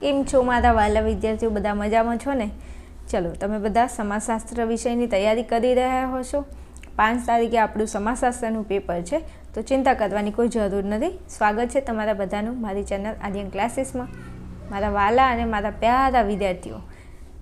કેમ છો મારા વાલા વિદ્યાર્થીઓ? બધા મજામાં છો ને? ચલો, તમે બધા સમાજશાસ્ત્ર વિષયની તૈયારી કરી રહ્યા હશો. પાંચ તારીખે આપણું સમાજશાસ્ત્રનું પેપર છે, તો ચિંતા કરવાની કોઈ જરૂર નથી. સ્વાગત છે તમારા બધાનું મારી ચેનલ આર્યન ક્લાસીસમાં. મારા વાલા અને મારા પ્યારા વિદ્યાર્થીઓ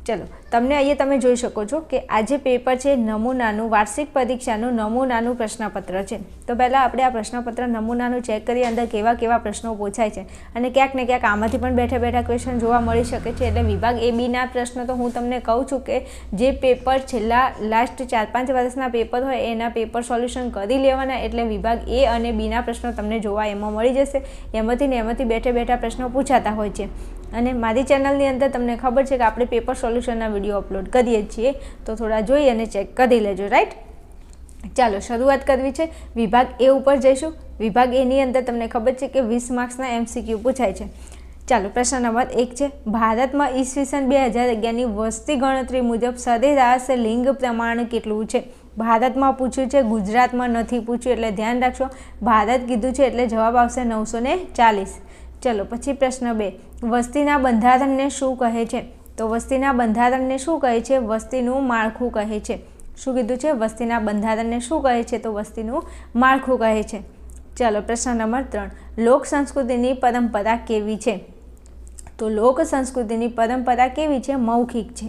ચલો, તમને અહીંયા તમે જોઈ શકો છો કે આજે પેપર છે, નમૂનાનું, વાર્ષિક પરીક્ષાનું નમૂનાનું પ્રશ્નપત્ર છે. તો પહેલાં આપણે આ પ્રશ્નપત્ર નમૂનાનું ચેક કરીએ, અંદર કેવા કેવા પ્રશ્નો પૂછાય છે. અને ક્યાંક ને ક્યાંક આમાંથી પણ બેઠા બેઠા ક્વેશ્ચન જોવા મળી શકે છે. એટલે વિભાગ એ બીના પ્રશ્નો તો હું તમને કહું છું કે જે પેપર છેલ્લા લાસ્ટ ચાર પાંચ વર્ષના પેપર હોય, એના પેપર સોલ્યુશન કરી લેવાના. એટલે વિભાગ એ અને બીના પ્રશ્નો તમને જોવા એમાં મળી જશે. એમાંથી ને એમાંથી બેઠે બેઠા પ્રશ્નો પૂછાતા હોય છે. અને મારી ચેનલની અંદર તમને ખબર છે કે આપણે પેપર સોલ્યુશનના વીડિયો અપલોડ કરીએ છીએ, તો થોડા જોઈ અને ચેક કરી લેજો રાઈટ ચાલો, શરૂઆત કરવી છે. વિભાગ એ ઉપર જઈશું. વિભાગ એની અંદર તમને ખબર છે કે વીસ માર્ક્સના એમસીક્યુ પૂછાય છે. ચાલો, પ્રશ્ન નંબર એક છે. ભારતમાં ઈસવીસન બે હજાર અગિયારની વસ્તી ગણતરી મુજબ સરેરાશ લિંગ પ્રમાણ કેટલું છે? ભારતમાં પૂછ્યું છે, ગુજરાતમાં નથી પૂછ્યું, એટલે ધ્યાન રાખશો ભારત કીધું છે, એટલે જવાબ આવશે નવસો ને ચાલીસ. ચલો, પછી પ્રશ્ન બે. વસ્તીના બંધારણને શું કહે છે? તો વસ્તીના બંધારણને શું કહે છે? વસ્તીનું માળખું કહે છે. શું કીધું છે? વસ્તીના બંધારણને શું કહે છે? તો વસ્તીનું માળખું કહે છે. ચાલો, પ્રશ્ન નંબર ત્રણ. લોક સંસ્કૃતિની પરંપરા કેવી છે? તો લોક સંસ્કૃતિની પરંપરા કેવી છે? મૌખિક છે.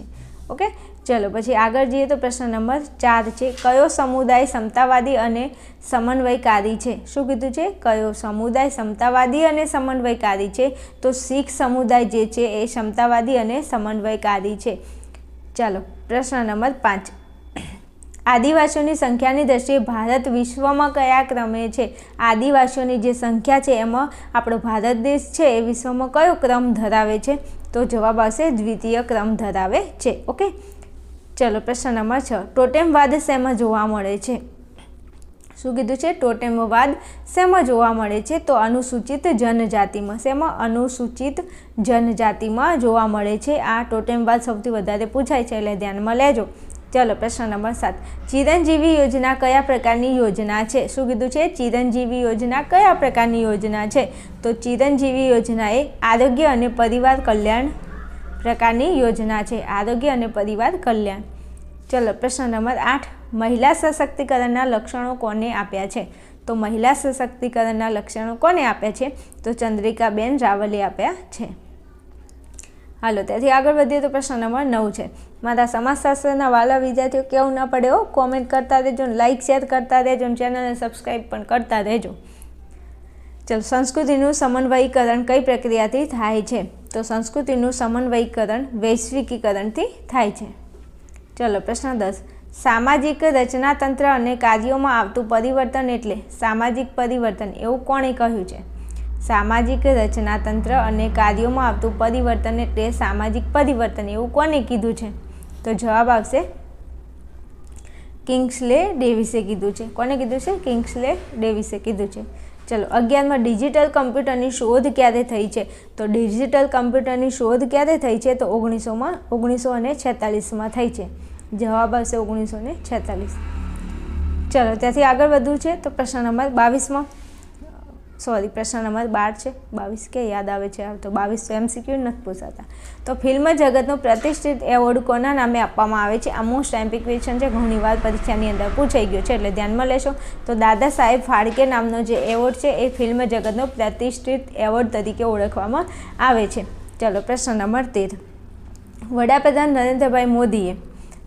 ઓકે? ચલો, પછી આગળ જઈએ તો પ્રશ્ન નંબર ચાર છે, કયો સમુદાય સમતાવાદી અને સમન્વયકારી છે? શું કીધું છે? કયો સમુદાય સમતાવાદી અને સમન્વયકારી છે? તો શીખ સમુદાય જે છે, એ સમતાવાદી અને સમન્વયકારી છે. ચાલો, પ્રશ્ન નંબર પાંચ. આદિવાસીઓની સંખ્યાની દ્રષ્ટિએ ભારત વિશ્વમાં કયા ક્રમે છે? આદિવાસીઓની જે સંખ્યા છે, એમાં આપણો ભારત દેશ છે, એ વિશ્વમાં કયો ક્રમ ધરાવે છે? તો જવાબ આવશે દ્વિતીય ક્રમ ધરાવે છે, ઓકે? ચલો પ્રશ્ન નંબર છ. ટોટેમવાદ શેમાં જોવા મળે છે? શું કીધું છે? ટોટેમવાદ શેમાં જોવા મળે છે? તો અનુસૂચિત જનજાતિમાં. શેમાં? અનુસૂચિત જનજાતિમાં જોવા મળે છે. આ ટોટેમવાદ સૌથી વધારે પૂછાય છે, એટલે ધ્યાનમાં લેજો. ચલો પ્રશ્ન નંબર સાત. ચિરંજીવી યોજના કયા પ્રકારની યોજના છે? શું કીધું છે? ચિરંજીવી યોજના કયા પ્રકારની યોજના છે? તો ચિરંજીવી યોજના એ આરોગ્ય અને પરિવાર કલ્યાણ પ્રકારની યોજના છે, આરોગ્ય અને પરિવાર કલ્યાણ. ચલો, પ્રશ્ન નંબર આઠ. મહિલા સશક્તિકરણના લક્ષણો કોને આપ્યા છે? તો મહિલા સશક્તિકરણના લક્ષણો કોને આપ્યા છે? તો ચંદ્રિકાબેન રાવલે આપ્યા છે. હાલો, ત્યાંથી આગળ વધીએ તો પ્રશ્ન નંબર નવ છે. મારા સમાજશાસ્ત્રના વાલા વિદ્યાર્થીઓ, કેવું ના પડે હો? કોમેન્ટ કરતા રહેજો લાઇક શેર કરતા રહેજો ચેનલને સબસ્ક્રાઈબ પણ કરતા રહેજો. ચલો, સંસ્કૃતિનું સમન્વયીકરણ કઈ પ્રક્રિયાથી થાય છે? તો સંસ્કૃતિનું સમન્વયીકરણ વૈશ્વિકીકરણથી થાય છે. ચલો, પ્રશ્ન દસ. સામાજિક રચનાતંત્ર અને કાર્યોમાં આવતું પરિવર્તન એટલે સામાજિક પરિવર્તન, એવું કોણે કહ્યું છે? સામાજિક રચનાતંત્ર અને કાર્યોમાં આવતું પરિવર્તન એટલે સામાજિક પરિવર્તન, એવું કોને કીધું છે? તો જવાબ આવશે કિંગ્સલે ડેવિસે કીધું છે. કોને કીધું છે? કિંગ્સલે ડેવિસે કીધું છે. ચલો, અગિયારમાં ડિજિટલ કમ્પ્યુટરની શોધ ક્યારે થઈ છે? તો ડિજિટલ કમ્પ્યુટરની શોધ ક્યારે થઈ છે? તો ઓગણીસોમાં ઓગણીસો અને છેતાલીસમાં થઈ છે. જવાબ આવશે ઓગણીસો ને છેતાલીસ. ચલો, ત્યાંથી આગળ વધવું છે તો પ્રશ્ન નંબર બાવીસમાં. સોરી, પ્રશ્ન નંબર બાર છે. બાવીસ કે યાદ આવે છે? તો બાવીસ એમસીક્યુ નથી પૂછાતા. તો ફિલ્મ જગતનો પ્રતિષ્ઠિત એવોર્ડ કોના નામે આપવામાં આવે છે? આ મોસ્ટ એમ્પિક ક્વેશ્ચન છે. ઘણીવાર પરીક્ષાની અંદર પૂછાઈ ગયો છે, એટલે ધ્યાનમાં લેશો. તો દાદા સાહેબ ફાળકે નામનો જે એવોર્ડ છે, એ ફિલ્મ જગતનો પ્રતિષ્ઠિત એવોર્ડ તરીકે ઓળખવામાં આવે છે. ચલો, પ્રશ્ન નંબર તેર. વડાપ્રધાન નરેન્દ્રભાઈ મોદીએ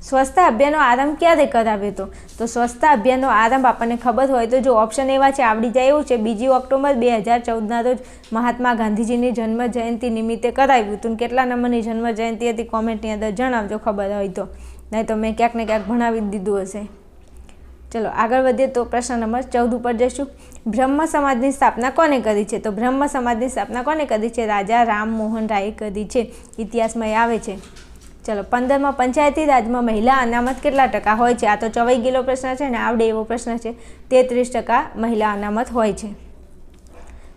સ્વચ્છતા અભિયાનનો આરંભ ક્યારે કરાવ્યો હતો? તો સ્વચ્છતા અભિયાનનો આરંભ આપણને ખબર હોય તો જો ઓપ્શન એવા છે, આવડી જાય એવું છે. બીજી ઓક્ટોબર બે હજાર ચૌદના રોજ મહાત્મા ગાંધીજીની જન્મ જયંતિ નિમિત્તે કરાવ્યું હતું. કેટલા નંબરની જન્મ જયંતિ હતી કોમેન્ટની અંદર જણાવજો ખબર હોય તો. નહીં તો મેં ક્યાંક ને ક્યાંક ભણાવી દીધું હશે. ચલો, આગળ વધીએ તો પ્રશ્ન નંબર ચૌદ ઉપર જઈશું. બ્રહ્મ સમાજની સ્થાપના કોને કરી છે? તો બ્રહ્મ સમાજની સ્થાપના કોને કરી છે? રાજા રામ મોહન રાયે કરી છે. ઇતિહાસમાં એ આવે છે. ચલો, પંદરમાં પંચાયતી રાજમાં મહિલા અનામત કેટલા ટકા હોય છે? આ તો ચવાઈ ગયેલો પ્રશ્ન છે ને, આવડે એવો પ્રશ્ન છે. તેત્રીસ ટકા મહિલા અનામત હોય છે.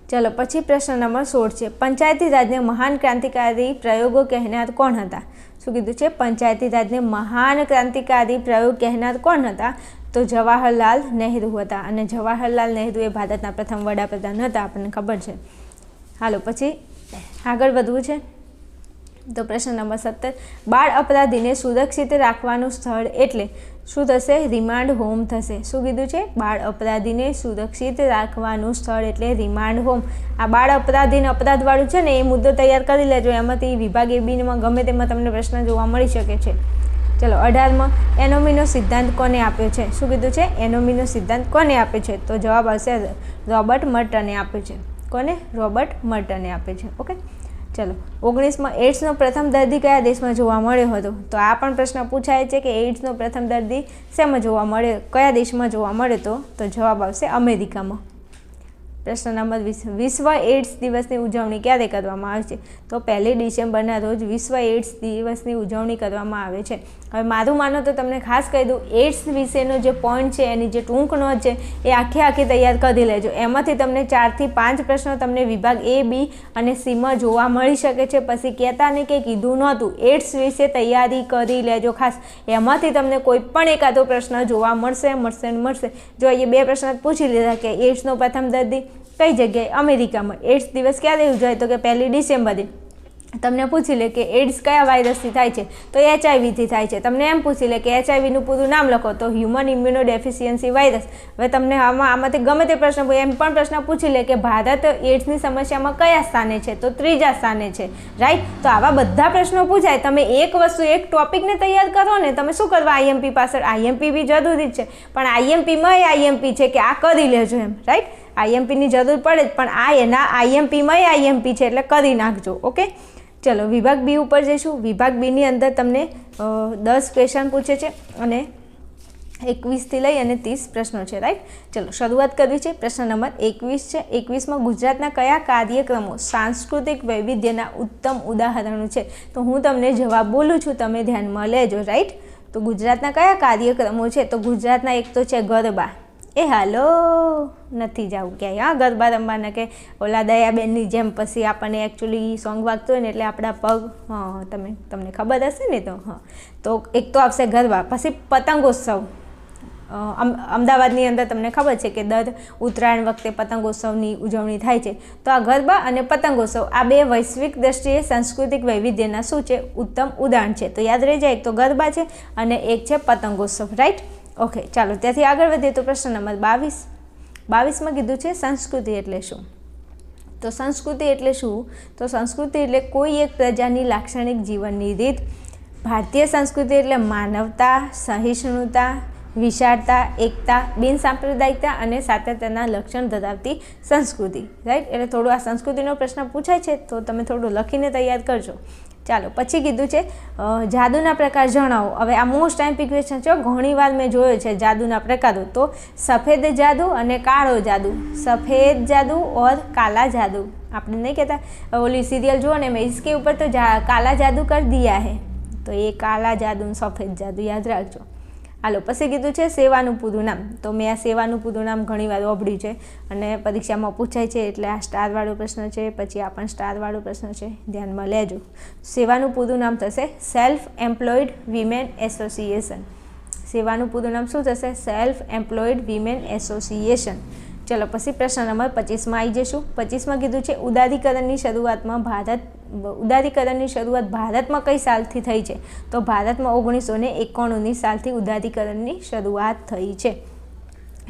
ચલો, પછી પ્રશ્ન નંબર સોળ છે. પંચાયતી રાજને મહાન ક્રાંતિકારી પ્રયોગો કહેનાર કોણ હતા? શું કીધું છે? પંચાયતી રાજને મહાન ક્રાંતિકારી પ્રયોગ કહેનાર કોણ હતા? તો જવાહરલાલ નહેરુ હતા. અને જવાહરલાલ નહેરુ એ ભારતના પ્રથમ વડાપ્રધાન હતા, આપણને ખબર છે. હાલો, પછી આગળ વધવું છે. તો પ્રશ્ન નંબર સત્તર. બાળ અપરાધીને સુરક્ષિત રાખવાનું સ્થળ એટલે શું થશે? રિમાન્ડ હોમ થશે. શું કીધું છે? બાળ અપરાધીને સુરક્ષિત રાખવાનું સ્થળ એટલે રિમાન્ડ હોમ. આ બાળ અપરાધીને અપરાધવાળું છે ને, એ મુદ્દો તૈયાર કરી લેજો. એમાંથી વિભાગ એ બીમાં ગમે તેમાં તમને પ્રશ્ન જોવા મળી શકે છે. ચલો, અઢારમાં. એનોમીનો સિદ્ધાંત કોને આપ્યો છે? શું કીધું છે? એનોમીનો સિદ્ધાંત કોને આપ્યો છે? તો જવાબ આવશે રોબર્ટ મર્ટને આપ્યો છે. કોને? રોબર્ટ મર્ટને આપ્યો છે. ઓકે? ચલો. ઓગણીસમાં એડ્સનો પ્રથમ દર્દી કયા દેશમાં જોવા મળ્યો હતો? તો આ પણ પ્રશ્ન પૂછાય છે કે એડ્સનો પ્રથમ દર્દી શેમાં જોવા મળ્યો? કયા દેશમાં જોવા મળ્યો તો? તો જવાબ આવશે અમેરિકામાં. પ્રશ્ન નંબર વીસ. વિશ્વ એડ્સ દિવસની ઉજવણી ક્યારે કરવામાં આવે છે? તો પહેલી ડિસેમ્બરના રોજ વિશ્વ એડ્સ દિવસની ઉજવણી કરવામાં આવે છે. હવે મારું માનો તો તમને ખાસ કહી દઉં એડ્સ વિશેનો જે પોઈન્ટ છે, એની જે ટૂંક નોંધ છે, એ આખી આખી તૈયાર કરી લેજો. એમાંથી તમને ચારથી પાંચ પ્રશ્નો તમને વિભાગ એ બી અને સીમાં જોવા મળી શકે છે. પછી કહેતા ને કે કીધું નહોતું. એડ્સ વિશે તૈયારી કરી લેજો ખાસ. એમાંથી તમને કોઈ પણ એકાદો પ્રશ્ન જોવા મળશે મળશે મળશે. જો એ બે પ્રશ્ન પૂછી લીધા કે એડ્સનો પ્રથમ દર્દી કઈ જગ્યાએ? અમેરિકામાં. એડ્સ દિવસ ક્યારે ઉજવાય? તો કે પહેલી ડિસેમ્બરે તમને પૂછી લે કે એડ્સ કયા વાયરસથી થાય છે? તો એચઆઈવીથી થાય છે. તમને એમ પૂછી લે કે એચઆઈવીનું પૂરું નામ લખો તો હ્યુમન ઇમ્યુનો ડેફિશિયન્સી વાયરસ. હવે તમને આમાં, આમાંથી ગમે તે પ્રશ્ન એમ પણ પ્રશ્ન પૂછી લે કે ભારત એડ્સની સમસ્યામાં કયા સ્થાને છે? તો ત્રીજા સ્થાને છે. રાઈટ તો આવા બધા પ્રશ્નો પૂછાય. તમે એક વસ્તુ, એક ટોપિકને તૈયાર કરો ને, તમે શું કરવા? આઈએમપી પાછળ. આઈએમપી બી જરૂરી છે. પણ આઈએમપીમાં આઈએમપી છે કે આ કરી લેજો એમ. રાઈટ આઈએમપીની જરૂર પડે પણ આ એના આઈએમપીમાં આઈએમપી છે, એટલે કરી નાખજો, ઓકે? ચલો, વિભાગ બી ઉપર જઈશું. વિભાગ બીની અંદર તમને દસ ક્વેશ્ચન પૂછે છે અને એકવીસથી લઈ અને ત્રીસ પ્રશ્નો છે રાઈટ ચલો, શરૂઆત કરવી છે. પ્રશ્ન નંબર એકવીસ છે. એકવીસમાં ગુજરાતના કયા કાર્યક્રમો સાંસ્કૃતિક વૈવિધ્યના ઉત્તમ ઉદાહરણો છે? તો હું તમને જવાબ બોલું છું, તમે ધ્યાનમાં લેજો રાઈટ તો ગુજરાતના કયા કાર્યક્રમો છે? તો ગુજરાતના એક તો છે ગરબા. એ હાલો, નથી જવું ક્યાંય. હા, ગરબા રમવાના કે ઓલા દયાબેનની જેમ પછી આપણને એકચ્યુઅલી સોંગ વાગતો હોય ને એટલે આપણા પગ, હા તમે, તમને ખબર હશે ને તો, હા. તો એક તો આવશે ગરબા, પછી પતંગોત્સવ. અમદાવાદની અંદર તમને ખબર છે કે દર ઉત્તરાયણ વખતે પતંગોત્સવની ઉજવણી થાય છે. તો આ ગરબા અને પતંગોત્સવ, આ બે વૈશ્વિક દ્રષ્ટિએ સાંસ્કૃતિક વૈવિધ્યના શું છે? ઉત્તમ ઉદાહરણ છે. તો યાદ રહી જાય, એક તો ગરબા છે અને એક છે પતંગોત્સવ રાઈટ ઓકે ચાલો, ત્યાંથી આગળ વધીએ તો પ્રશ્ન નંબર બાવીસ. બાવીસમાં કીધું છે સંસ્કૃતિ એટલે શું? તો સંસ્કૃતિ એટલે શું? તો સંસ્કૃતિ એટલે કોઈ એક પ્રજાની લાક્ષણિક જીવનની રીત. ભારતીય સંસ્કૃતિ એટલે માનવતા, સહિષ્ણુતા, વિશાળતા, એકતા, બિનસાંપ્રદાયિકતા અને સાતત્યના લક્ષણ ધરાવતી સંસ્કૃતિ. રાઈટ એટલે થોડું આ સંસ્કૃતિનો પ્રશ્ન પૂછાય છે, તો તમે થોડું લખીને તૈયાર કરજો. ચાલો, પછી કીધું છે જાદુના પ્રકાર જણાવો. હવે આ મોસ્ટ ટાઈમ ક્વેશ્ચન છે ઘણીવાર મેં જોયો છે જાદુના પ્રકારો. તો સફેદ જાદુ અને કાળો જાદુ. સફેદ જાદુ ઓર કાલા જાદુ. આપણે નહીં કહેતા? ઓલી સિરિયલ જુઓ ને મેં ઇસકે ઉપર તો કાલા જાદુ કર દિયા હે. તો એ કાલા જાદુ સફેદ જાદુ યાદ રાખજો. હાલો, પછી કીધું છે સેવાનું પૂરું નામ. તો મેં આ સેવાનું પૂરું નામ ઘણીવાર ઓભળ્યું છે અને પરીક્ષામાં પૂછાય છે એટલે આ સ્ટારવાળો પ્રશ્ન છે, પછી આ પણ સ્ટારવાળો પ્રશ્ન છે. ધ્યાનમાં લેજો. સેવાનું પૂરું નામ થશે સેલ્ફ એમ્પ્લોયડ વિમેન એસોસિએશન સેવાનું પૂરું નામ શું થશે? સેલ્ફ એમ્પ્લોયડ વિમેન એસોસિએશન ચલો, પછી પ્રશ્ન નંબર પચીસમાં આવી જઈશું. પચીસમાં કીધું છે ઉદારીકરણની શરૂઆતમાં ભારત ઉદારીકરણની શરૂઆત ભારતમાં કઈ સાલથી થઈ છે? તો ભારતમાં ઓગણીસો ને એકાણુંની સાલથી ઉદારીકરણની શરૂઆત થઈ છે.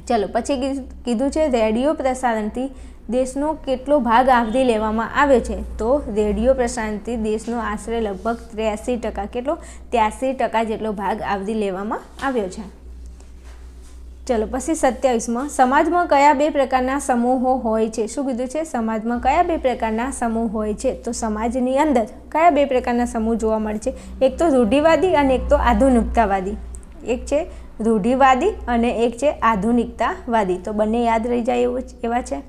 ચલો, પછી કીધું છે, રેડિયો પ્રસારણથી દેશનો કેટલો ભાગ આવરી લેવામાં આવે છે? તો રેડિયો પ્રસારણથી દેશનો આશરે લગભગ ત્ર્યાસી ટકા, કેટલો? ત્યાસી ટકા જેટલો ભાગ આવરી લેવામાં આવ્યો છે. ચલો, પછી સત્યાવીસમાં, સમાજમાં કયા બે પ્રકારના સમૂહો હોય છે? શું કીધું છે? સમાજમાં કયા બે પ્રકારના સમૂહ હોય છે? તો સમાજની અંદર કયા બે પ્રકારના સમૂહ જોવા મળે છે? એક તો રૂઢિવાદી અને એક તો આધુનિકતાવાદી. એક છે રૂઢિવાદી અને એક છે આધુનિકતાવાદી. તો બંને યાદ રહી જાય એવું એવા છે?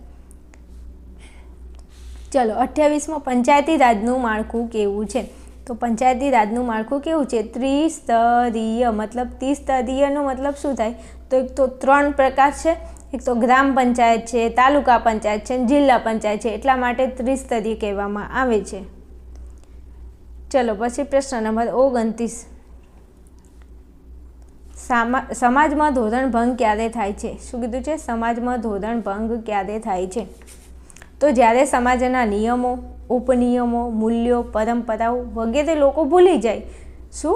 ચલો, અઠ્યાવીસમાં, પંચાયતી રાજનું માળખું કેવું છે? તો પંચાયતી રાજનું માળખું કેવું છે? ત્રિસ્તરીય, મતલબ ત્રિસ્તરીયનો મતલબ શું થાય? તો એક તો ત્રણ પ્રકાર છે. એક તો ગ્રામ પંચાયત છે, તાલુકા પંચાયત છે જિલ્લા પંચાયત છે. એટલા માટે ત્રિસ્તરીય કહેવામાં આવે છે. ચલો, પછી પ્રશ્ન નંબર ઓગણત્રીસ. સમાજમાં ધોરણ ભંગ ક્યારે થાય છે? શું કીધું છે? સમાજમાં ધોરણ ભંગ ક્યારે થાય છે? તો જ્યારે સમાજના નિયમો ઉપનિયમો, મૂલ્યો, પરંપરાઓ વગેરે લોકો ભૂલી જાય. શું?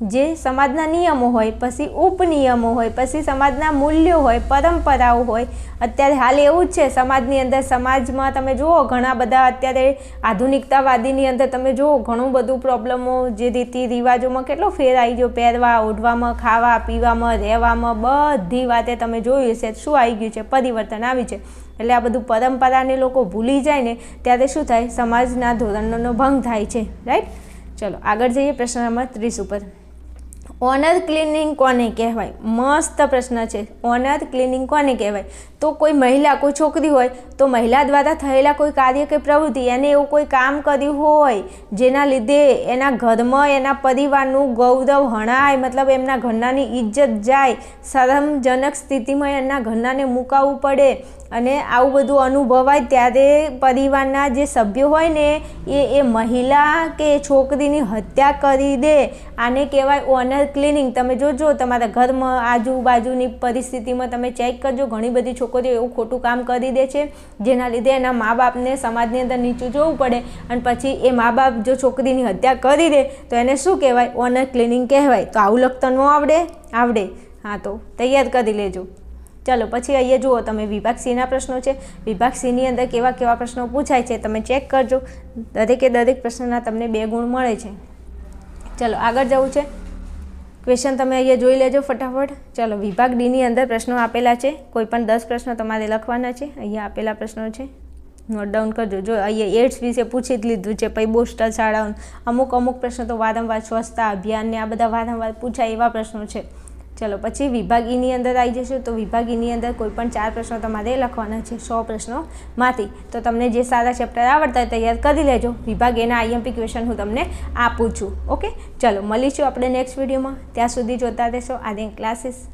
જે સમાજના નિયમો હોય, પછી ઉપનિયમો હોય, પછી સમાજના મૂલ્યો હોય, પરંપરાઓ હોય, અત્યારે હાલ એવું જ છે, સમાજની અંદર સમાજમાં તમે જુઓ, ઘણા બધા અત્યારે આધુનિકતાવાદીની અંદર તમે જુઓ, ઘણું બધું પ્રોબ્લમો, જે રીતિ રિવાજોમાં કેટલો ફેર આવી ગયો, પહેરવા, ઓઢવામાં, ખાવા, પીવામાં, રહેવામાં, બધી વાતે તમે જોયું છે શું આવી ગયું છે, પરિવર્તન આવ્યું છે. એટલે આ બધું પરંપરાને લોકો ભૂલી જાય ને, ત્યારે શું થાય? સમાજના ધોરણોનો ભંગ થાય છે રાઈટ ચલો, આગળ જઈએ પ્રશ્ન નંબર ત્રીસ ઉપર. ઓનર ક્લિનિંગ કોને કહેવાય? મસ્ત પ્રશ્ન છે. ઓનર ક્લિનિંગ કોને કહેવાય? તો કોઈ મહિલા, કોઈ છોકરી હોય, તો મહિલા દ્વારા થયેલા કોઈ કાર્ય કે પ્રવૃત્તિ, એને એવું કોઈ કામ કર્યું હોય, જેના લીધે એના ઘરમાં, એના પરિવારનું ગૌરવ હણાય, મતલબ એમના ઘરનાની ઇજ્જત જાય, શરમજનક સ્થિતિમાં એના ઘરનાને મુકાવવું પડે અને આવું બધું અનુભવાય ત્યારે પરિવારના જે સભ્યો હોય ને, એ એ મહિલા કે છોકરીની હત્યા કરી દે. આને કહેવાય ઓનર ક્લિનિંગ. તમે જોજો, તમારા ઘરમાં આજુબાજુની પરિસ્થિતિમાં તમે ચેક કરજો, ઘણી બધી છોકરીઓ એવું ખોટું કામ કરી દે છે, જેના લીધે એના મા બાપને સમાજની અંદર નીચું જોવું પડે. અને પછી એ મા બાપ જો છોકરીની હત્યા કરી દે, તો એને શું કહેવાય? ઓનર ક્લિનિંગ કહેવાય. તો આવું લખતા ન આવડે? આવડે. હા, તો તૈયાર કરી લેજો. ચાલો, પછી અહીંયા જુઓ, તમે વિભાગ સીના પ્રશ્નો છે. વિભાગ સીની અંદર કેવા કેવા પ્રશ્નો પૂછાય છે, તમે ચેક કરજો. દરેકે દરેક પ્રશ્નના તમને બે ગુણ મળે છે. ચલો, આગળ જવું છે. ક્વેશ્ચન તમે અહીંયા જોઈ લેજો ફટાફટ. ચલો, વિભાગ ડીની અંદર પ્રશ્નો આપેલા છે. કોઈ પણ દસ પ્રશ્નો તમારે લખવાના છે. અહીંયા આપેલા પ્રશ્નો છે. નોટ ડાઉન કરજો. જો અહીંયા એડ્સ વિશે પૂછી જ લીધું છે, પછી બોસ્ટલ શાળાઓ અમુક અમુક પ્રશ્નો તો વારંવાર સ્વચ્છતા અભિયાન ને આ બધા વારંવાર પૂછાય એવા પ્રશ્નો છે. ચલો, પછી વિભાગ ઈની અંદર આવી જશું તો વિભાગ ઈની અંદર કોઈ પણ ચાર પ્રશ્નો તમારે લખવાના છે, સો પ્રશ્નોમાંથી. તો તમને જે સારા ચેપ્ટર આવડતા હોય તૈયાર કરી લેજો. વિભાગ એના આઈએમપી ક્વેશ્ચન હું તમને આપું છું. ઓકે? ચલો, મળીશું આપણે નેક્સ્ટ વિડીયોમાં ત્યાં સુધી જોતા રહેશો. આર્યન ક્લાસીસ